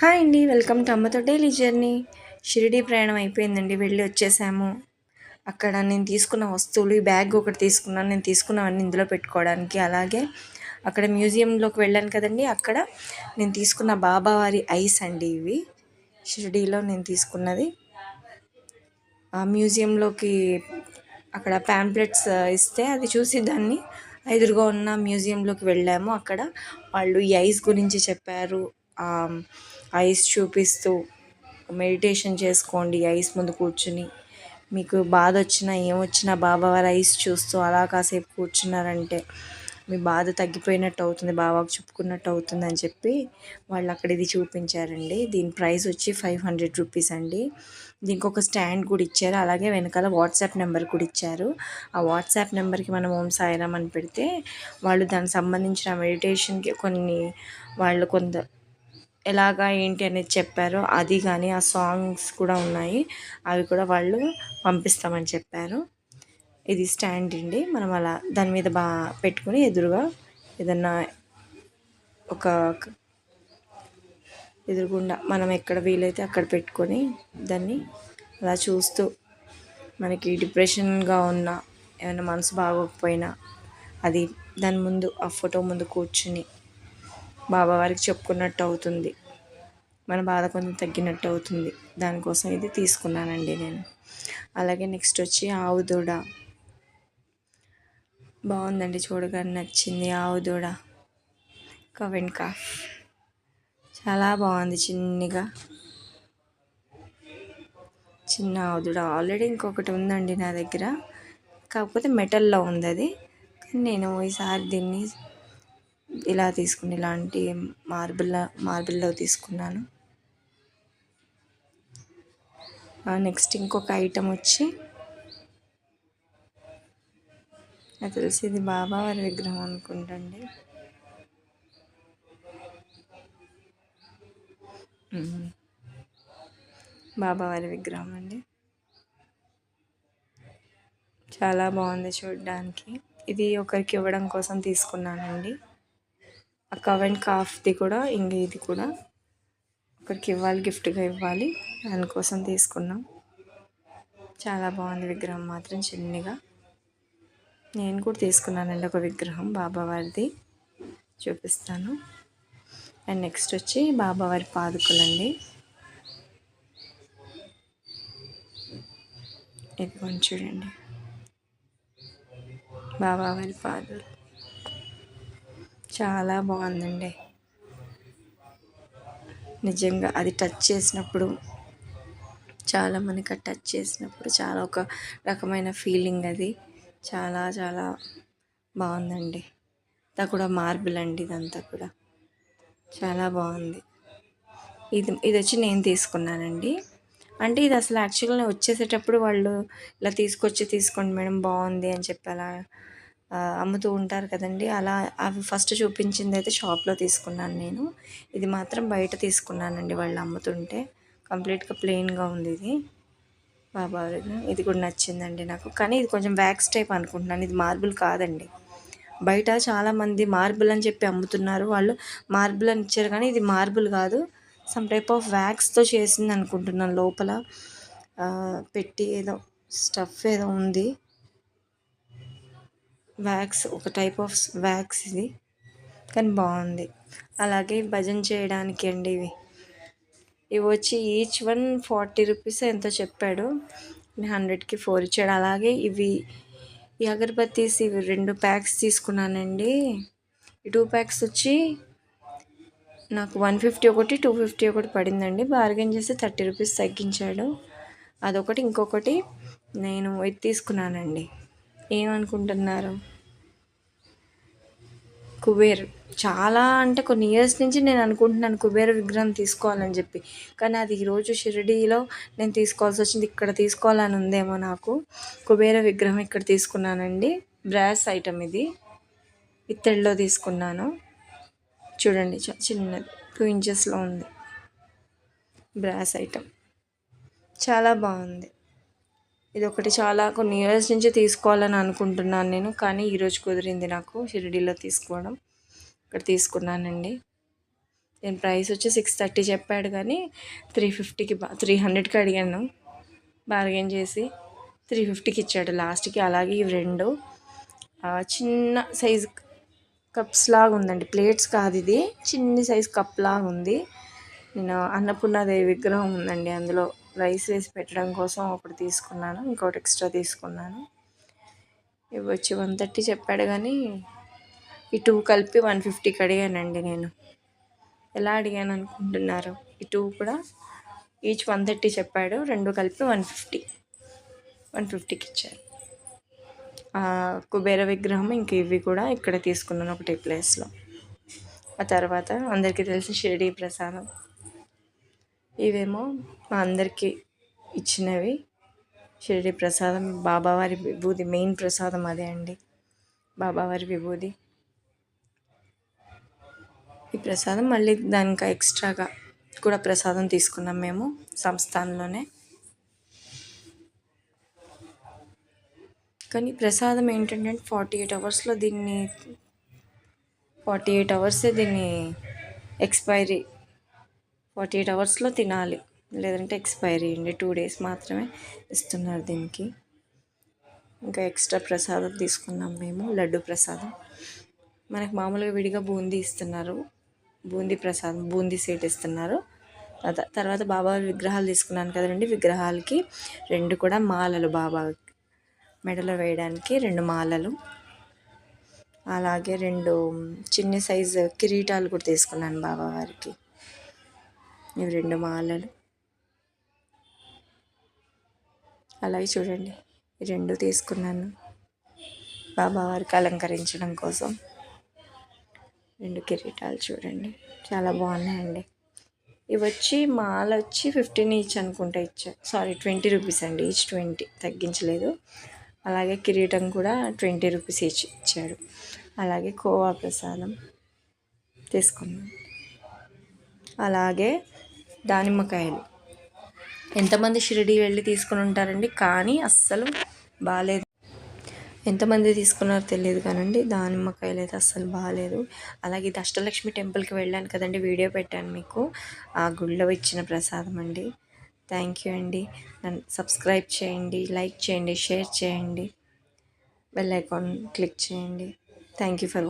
Hi అండి welcome to అమ్మతో daily journey. Shirdi ప్రయాణం అయిపోయిందండి వెళ్ళి వచ్చేసాము. అక్కడ నేను తీసుకున్న వస్తువులు ఈ బ్యాగ్ ఒకటి తీసుకున్నాను నేను తీసుకున్నవన్నీ ఇందులో పెట్టుకోవడానికి. అలాగే అక్కడ మ్యూజియంలోకి వెళ్ళాను కదండి అక్కడ నేను తీసుకున్న బాబావారి ఐస్ అండి ఇవి. షిరిడీలో నేను తీసుకున్నది. ఆ మ్యూజియంలోకి అక్కడ ప్యాంప్లెట్స్ ఇస్తే అది చూసి దాన్ని ఎదురుగా ఉన్న మ్యూజియంలోకి వెళ్ళాము. అక్కడ వాళ్ళు ఈ ఐస్ గురించి చెప్పారు. ఐస్ చూపిస్తూ మెడిటేషన్ చేసుకోండి ఐస్ ముందు కూర్చుని. మీకు బాధ వచ్చినా ఏమొచ్చినా బాబావారి ఐస్ చూస్తూ అలా కాసేపు కూర్చున్నారంటే మీ బాధ తగ్గిపోయినట్టు అవుతుంది బాబాకు చెప్పుకున్నట్టు అవుతుంది అని చెప్పి వాళ్ళు అక్కడ ఇది చూపించారండి. దీని ప్రైస్ వచ్చి ఫైవ్ హండ్రెడ్ రూపీస్ అండి. దీనికి ఒక స్టాండ్ కూడా ఇచ్చారు. అలాగే వెనకాల వాట్సాప్ నెంబర్ కూడా ఇచ్చారు. ఆ వాట్సాప్ నెంబర్కి మనం ఓం సాయిరామ్ అని పెడితే వాళ్ళు దానికి సంబంధించిన మెడిటేషన్కి కొన్ని వాళ్ళు కొంత ఎలాగా ఏంటి అనేది చెప్పారో అది కానీ ఆ సాంగ్స్ కూడా ఉన్నాయి. అవి కూడా వాళ్ళు పంపిస్తామని చెప్పారు. ఇది స్టాండ్ అండి. మనం అలా దాని మీద బాగా పెట్టుకుని ఎదురుగా ఏదన్నా ఒక ఎదురుగుండా మనం ఎక్కడ వీలైతే అక్కడ పెట్టుకొని దాన్ని అలా చూస్తూ మనకి డిప్రెషన్గా ఉన్న ఏమైనా మనసు బాగోకపోయినా అది దాని ముందు ఆ ఫోటో ముందు కూర్చుని బాబావారికి చెప్పుకున్నట్టు అవుతుంది. మన బాధ కొంచెం తగ్గినట్టు అవుతుంది. దానికోసం ఇది తీసుకున్నానండి నేను. అలాగే నెక్స్ట్ వచ్చి ఆవు దూడ. బాగుందండి చూడగానే నచ్చింది ఆవు దూడ. కవెన్ కాఫ్ చాలా బాగుంది చిన్నగా. చిన్న ఆవుదుడ ఆల్రెడీ ఇంకొకటి ఉందండి నా దగ్గర. కాకపోతే మెటల్లో ఉంది అది. కానీ నేను ఈసారి దీన్ని ఇలా తీసుకుని ఇలాంటి మార్బుల్ మార్బుల్లో తీసుకున్నాను. నెక్స్ట్ ఇంకొక ఐటమ్ వచ్చి నాకు తెలిసి ఇది బాబావారి విగ్రహం అనుకుంటండి. బాబావారి విగ్రహం అండి. చాలా బాగుంది చూడడానికి. ఇది ఒకరికి ఇవ్వడం కోసం తీసుకున్నానండి. ఆ కవ్ అండ్ కాఫ్ది కూడా ఇంక ఇది కూడా. ఒకరికి ఇవ్వాలి గిఫ్ట్గా ఇవ్వాలి. దానికోసం తీసుకున్నాం. చాలా బాగుంది విగ్రహం మాత్రం చిన్నగా. నేను కూడా తీసుకున్నానండి ఒక విగ్రహం బాబావారిది చూపిస్తాను. అండ్ నెక్స్ట్ వచ్చి బాబావారి పాదుకులండి. ఇది కొంచెం చూడండి బాబావారి పాదులు చాలా బాగుందండి. నిజంగా అది టచ్ చేసినప్పుడు చాలా మనకి టచ్ చేసినప్పుడు చాలా ఒక రకమైన ఫీలింగ్ అది. చాలా చాలా బాగుందండి. అంతా కూడా మార్బుల్ అండి ఇదంతా కూడా. చాలా బాగుంది. ఇది ఇది వచ్చి నేను తీసుకున్నానండి. అంటే ఇది అసలు యాక్చువల్గా వచ్చేసేటప్పుడు వాళ్ళు ఇలా తీసుకొచ్చి తీసుకోండి మేడం బాగుంది అని చెప్పి అలా అమ్ముతూ ఉంటారు కదండి. అలా అవి ఫస్ట్ చూపించింది అయితే షాప్లో తీసుకున్నాను నేను. ఇది మాత్రం బయట తీసుకున్నానండి వాళ్ళు అమ్ముతుంటే. కంప్లీట్గా ప్లెయిన్గా ఉంది ఇది. బాబా ఇది. కూడా నచ్చిందండి నాకు. కానీ ఇది కొంచెం వ్యాక్స్ టైప్ అనుకుంటున్నాను. ఇది మార్బుల్ కాదండి. బయట చాలామంది మార్బుల్ అని చెప్పి అమ్ముతున్నారు. వాళ్ళు మార్బుల్ అని ఇచ్చారు కానీ ఇది మార్బుల్ కాదు. సమ్ టైప్ ఆఫ్ వ్యాక్స్తో చేసింది అనుకుంటున్నాను లోపల. పెట్టి ఏదో స్టఫ్ ఏదో ఉంది. వ్యాక్స్ ఒక టైప్ ఆఫ్ వ్యాక్స్ ఇది. కానీ బాగుంది. అలాగే భజన చేయడానికి అండి ఇవి. ఇవి వచ్చి ఈచ్ వన్ ఫార్టీ రూపీస్ ఎంతో చెప్పాడు. హండ్రెడ్కి ఫోర్ ఇచ్చాడు. అలాగే ఇవి ఈ అగరబత్తీస్ ఇవి రెండు ప్యాక్స్ తీసుకున్నానండి. ఈ టూ ప్యాక్స్ వచ్చి నాకు వన్ ఫిఫ్టీ ఒకటి టూ ఫిఫ్టీ ఒకటి పడిందండి. బార్గెన్ చేసి థర్టీ రూపీస్ తగ్గించాడు. అదొకటి ఇంకొకటి నేను ఇది తీసుకున్నానండి. ఏమనుకుంటున్నారు? కుబేర్. చాలా అంటే కొన్ని ఇయర్స్ నుంచి నేను అనుకుంటున్నాను కుబేర విగ్రహం తీసుకోవాలని చెప్పి. కానీ అది ఈరోజు షిరిడీలో నేను తీసుకోవాల్సి వచ్చింది ఇక్కడ తీసుకోవాలని ఉందేమో నాకు. కుబేర విగ్రహం ఇక్కడ తీసుకున్నానండి. బ్రాస్ ఐటమ్ ఇది. ఇత్తడిలో తీసుకున్నాను. చూడండి చిన్నది. టూ ఇంచెస్లో ఉంది. బ్రాస్ ఐటమ్ చాలా బాగుంది. ఇది ఒకటి చాలా కొన్ని ఇయర్స్ నుంచి తీసుకోవాలని అనుకుంటున్నాను నేను కానీ ఈరోజు కుదిరింది నాకు షిరిడీలో తీసుకోవడం. ఇక్కడ తీసుకున్నానండి. నేను ప్రైస్ వచ్చి సిక్స్ థర్టీ చెప్పాడు కానీ త్రీ ఫిఫ్టీకి త్రీ హండ్రెడ్కి అడిగాను. బార్గెన్ చేసి త్రీ ఫిఫ్టీకి ఇచ్చాడు. లాస్ట్కి అలాగే ఇవి రెండు. చిన్న సైజు కప్స్ లాగా ఉందండి. ప్లేట్స్ కాదు ఇది. చిన్ని సైజ్ కప్ లాగా ఉంది. నేను అన్నపూర్ణాదేవి విగ్రహం ఉందండి అందులో. రైస్ వేసి పెట్టడం కోసం ఒకటి తీసుకున్నాను ఇంకోటి ఎక్స్ట్రా తీసుకున్నాను. ఇవి వచ్చి వన్ థర్టీ చెప్పాడు కానీ ఈ టూ కలిపి వన్ ఫిఫ్టీకి అడిగానండి నేను. ఎలా అడిగాను అనుకుంటున్నారు? ఈ టూ కూడా ఈచ్ వన్ థర్టీ చెప్పాడు రెండు కలిపి వన్ ఫిఫ్టీ. వన్ ఫిఫ్టీకి ఇచ్చారు. కుబేర విగ్రహం ఇంక ఇవి కూడా ఇక్కడ తీసుకున్నాను ఒకటి ప్లేస్లో. ఆ తర్వాత అందరికీ తెలిసి షిరిడి ప్రసాదం. ఇవేమో మా అందరికీ ఇచ్చినవి. షిరిడి ప్రసాదం బాబావారి విభూది మెయిన్ ప్రసాదం అదే అండి. బాబావారి విభూది ఈ ప్రసాదం మళ్ళీ దానికి ఎక్స్ట్రాగా కూడా ప్రసాదం తీసుకున్నాం మేము సంస్థానంలోనే. కానీ ప్రసాదం ఏంటంటే ఫార్టీ ఎయిట్ అవర్స్లో దీన్ని ఫార్టీ ఎయిట్ అవర్సే దీన్ని ఎక్స్పైరీ ఫార్టీ ఎయిట్ అవర్స్లో తినాలి. లేదంటే ఎక్స్పైరీ అండి. టూ డేస్ మాత్రమే ఇస్తున్నారు దీనికి. ఇంకా ఎక్స్ట్రా ప్రసాదం తీసుకున్నాం మేము లడ్డు ప్రసాదం. మనకు మామూలుగా విడిగా బూందీ ఇస్తున్నారు. బూందీ ప్రసాదం బూందీ సీట్ ఇస్తున్నారు. తర్వాత బాబా విగ్రహాలు తీసుకున్నాను కదండి. విగ్రహాలకి రెండు కూడా మాలలు బాబా మెడలో వేయడానికి రెండు మాలలు. అలాగే రెండు చిన్న సైజు కిరీటాలు కూడా తీసుకున్నాను బాబా వారికి. ఇవి రెండు మాలలు. అలాగే చూడండి. ఈ రెండు తీసుకున్నాను. బాబావారికి అలంకరించడం కోసం. రెండు కిరీటాలు చూడండి. చాలా బాగున్నాయండి. ఇవి వచ్చి మాల వచ్చి ఫిఫ్టీన్ ఈచ్ అనుకుంటా ఇచ్చారు సారీ ట్వంటీ రూపీస్ అండి. ఈచ్ ట్వంటీ తగ్గించలేదు. అలాగే కిరీటం కూడా ట్వంటీ రూపీస్ ఈచ్ ఇచ్చాడు. అలాగే కోవా ప్రసాదం తీసుకున్నాం అలాగే దానిమ్మకాయలు. ఎంతమంది షిరిడి వెళ్ళి తీసుకుని ఉంటారండి? కానీ అస్సలు బాగాలేదు ఎంతమంది తీసుకున్నారో తెలియదు కానండి. దానిమ్మకాయలు అయితే అస్సలు బాగాలేదు అలాగే ఇది అష్టలక్ష్మి టెంపుల్కి వెళ్ళాను కదండి. వీడియో పెట్టాను మీకు. ఆ గుళ్ళో ఇచ్చిన ప్రసాదం అండి. థ్యాంక్ యూ అండి. నన్ను సబ్స్క్రైబ్ చేయండి లైక్ చేయండి షేర్ చేయండి. బెల్ ఐకాన్ క్లిక్ చేయండి. Thank you for